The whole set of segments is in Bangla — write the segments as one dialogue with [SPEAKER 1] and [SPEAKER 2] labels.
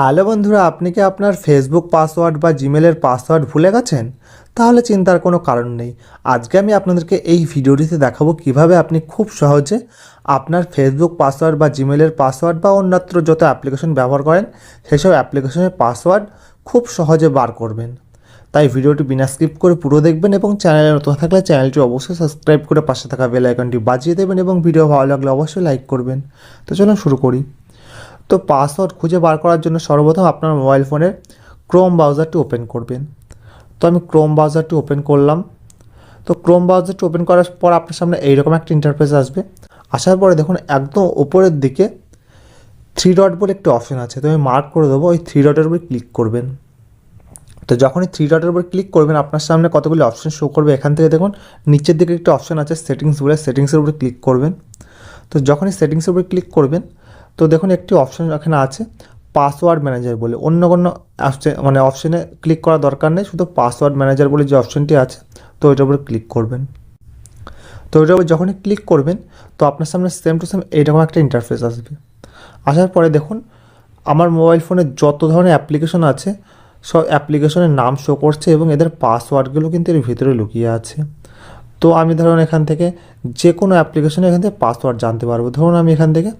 [SPEAKER 1] হ্যালো বন্ধুরা, আপনি কি আপনার ফেসবুক পাসওয়ার্ড বা জিমেলের পাসওয়ার্ড ভুলে গেছেন? তাহলে চিন্তার কোনো কারণ নেই। আজকে আমি আপনাদেরকে এই ভিডিওটিতে দেখাবো কীভাবে আপনি খুব সহজে আপনার ফেসবুক পাসওয়ার্ড বা জিমেলের পাসওয়ার্ড বা অন্যত্র যত অ্যাপ্লিকেশন ব্যবহার করেন, সেসব অ্যাপ্লিকেশনের পাসওয়ার্ড খুব সহজে বার করবেন। তাই ভিডিওটি বিনা স্কিপ করে পুরো দেখবেন এবং চ্যানেলে নতুন থাকলে চ্যানেলটি অবশ্যই সাবস্ক্রাইব করে পাশে থাকা বেল আইকনটি বাজিয়ে দেবেন এবং ভিডিও ভালো লাগলে অবশ্যই লাইক করবেন। তো চলুন শুরু করি। তো পাসওয়ার্ড খুঁজে বার করার জন্য সর্বপ্রথম আপনার মোবাইল ফোনের ক্রোম ব্রাউজারটি ওপেন করবেন। তো আমি ক্রোম ব্রাউজারটি ওপেন করলাম। তো ক্রোম ব্রাউজারটি ওপেন করার পর আপনার সামনে এইরকম একটা ইন্টারফেস আসবে। আসার পরে দেখুন, একদম ওপরের দিকে থ্রি ডট বলে একটি অপশন আছে। তো আমি মার্ক করে দেবো, ওই থ্রি ডটের উপরে ক্লিক করবেন। তো যখনই থ্রি ডটের উপর ক্লিক করবেন, আপনার সামনে কতগুলি অপশন শো করবে। এখান থেকে দেখুন, নিচের দিকে একটা অপশন আছে সেটিংস বলে সেটিংসের উপরে ক্লিক করবেন। তো যখনই সেটিংসের উপরে ক্লিক করবেন তো দেখুন, একটি অপশন এখানে আছে পাসওয়ার্ড ম্যানেজার বলে। অন্য কোনো মানে অপশনে ক্লিক করার দরকার নেই, শুধু পাসওয়ার্ড ম্যানেজার বলে যে অপশনটি আছে, তো ওইটার উপরে ক্লিক করবেন। তো ওইটার উপর যখনই ক্লিক করবেন, তো আপনার সামনে সেম টু সেম এইরকম একটা ইন্টারফেস আসবে। আসার পরে দেখুন, আমার মোবাইল ফোনে যত ধরনের অ্যাপ্লিকেশন আছে, সব অ্যাপ্লিকেশনের নাম শো করছে এবং এদের পাসওয়ার্ডগুলো কিন্তু এর ভিতরে লুকিয়ে আছে। তো আমি ধরুন এখান থেকে যে কোনো অ্যাপ্লিকেশনে এখান থেকে পাসওয়ার্ড জানতে পারব। ধরুন আমি এখান থেকে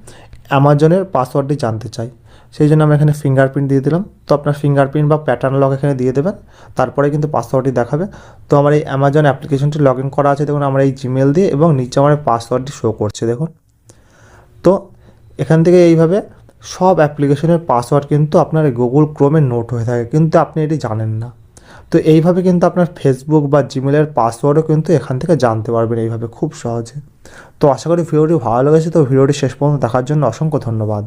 [SPEAKER 1] অ্যামাজনের পাসওয়ার্ডটি জানতে চাই। সেই জন্য আমি এখানে ফিঙ্গারপ্রিন্ট দিয়ে দিলাম। তো আপনার ফিঙ্গারপ্রিন্ট বা প্যাটার্ন লক এখানে দিয়ে দেবেন। তারপরে কিন্তু পাসওয়ার্ডটি দেখাবে। তো আমার এই অ্যামাজন অ্যাপ্লিকেশনটি লগ ইন করা আছে। দেখুন, আমার এই জিমেল দিয়ে এবং নিচে আমার পাসওয়ার্ডটি শো করছে, দেখুন। তো এখান থেকে এইভাবে সব অ্যাপ্লিকেশনের পাসওয়ার্ড কিন্তু আপনার গুগল ক্রোমে নোট হয়ে থাকে। কিন্তু আপনি এটি জানেন না। তো এইভাবে কিন্তু আপনার ফেসবুক বা জিমেলের পাসওয়ার্ডও কিন্তু এখান থেকে জানতে পারবেন এইভাবে খুব সহজে। তো আশা করি ভিডিওটি ভালো লেগেছে, তো ভিডিওটি শেষ পর্যন্ত দেখার জন্য অসংখ্য ধন্যবাদ।